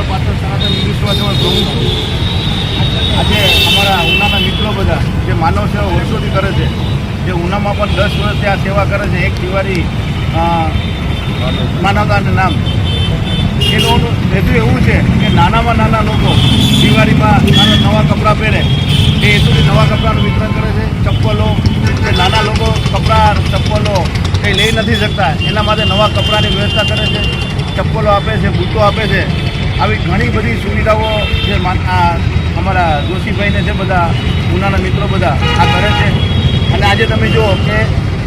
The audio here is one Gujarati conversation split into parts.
પંચાલ પાછળ સનાતન જોઉં છું. આજે અમારા ઉનાના મિત્રો બધા જે માનવ સેવા વર્ષોથી કરે છે, જે ઉનામાં પણ દસ વર્ષથી આ સેવા કરે છે, એક દિવાળી માનવતાનું નામ. એ લોકોનું હેતુ એવું છે કે નાનામાં નાના લોકો દિવાળીમાં નવા કપડાં પહેરે. એ હેતુથી નવા કપડાનું વિતરણ કરે છે. ચપ્પલો જે નાના લોકો કપડાં, ચપ્પલો કંઈ લઈ નથી શકતા, એના માટે નવા કપડાંની વ્યવસ્થા કરે છે. ચપ્પલો આપે છે, બૂટો આપે છે. આવી ઘણી બધી સુવિધાઓ જે અમારા જોશીભાઈને છે બધા ઉનાના મિત્રો બધા આ કરે છે. અને આજે તમે જુઓ કે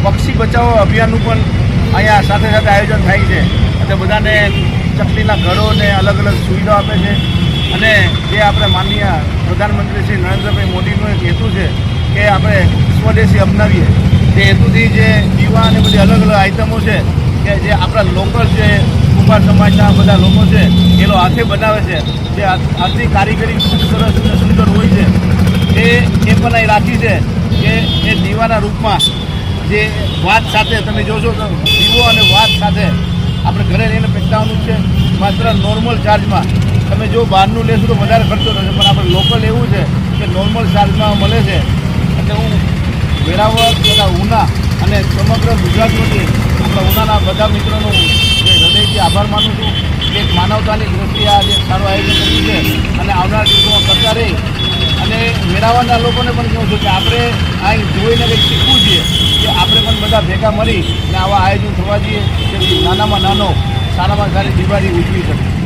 પક્ષી બચાવો અભિયાનનું પણ અહીંયા સાથે સાથે આયોજન થાય છે. અને બધાને ચકલીના ઘરોને અલગ અલગ સુવિધાઓ આપે છે. અને જે આપણે માનનીય પ્રધાનમંત્રી શ્રી નરેન્દ્રભાઈ મોદીનો એક હેતુ છે કે આપણે સ્વદેશી અપનાવીએ. તે હેતુથી જે દીવા અને બધી અલગ અલગ આઇટમો છે કે જે આપણા લોકલ જે કુંભાર સમાજના બધા લોકો છે એ હાથે બનાવે છે, જે આજની કારીગરી સરસ સુંદર હોય છે, એ એ પણ અહીં રાખી છે કે એ દીવાના રૂપમાં જે વાત સાથે તમે જોશો તો દીવો અને વાત સાથે આપણે ઘરે રહીને પ્રગટાવવાનું છે, માત્ર નોર્મલ ચાર્જમાં તમે જો બહારનું લેશો તો વધારે ખર્ચો થશે, પણ આપણે લોકલ એવું છે કે નોર્મલ ચાર્જમાં મળે છે. એટલે હું વેરાવળ તથા ઉના અને સમગ્ર ગુજરાતમાંથી આપણા ઉનાના બધા મિત્રોનો જે હૃદયથી આભાર માનું છું. એક માનવતાની દ્રષ્ટિએ આ જે સારું આયોજન કર્યું છે. અને આવનાર દિવસોમાં કરતા રહી અને મેળાવાના લોકોને પણ કહું છું કે આપણે અહીં જોઈને કંઈક શીખવું જોઈએ કે આપણે પણ બધા ભેગા મળી અને આવા આયોજન થવા જોઈએ કે નાનામાં નાનો, સારામાં સારી દિવાળી ઉજવી શકે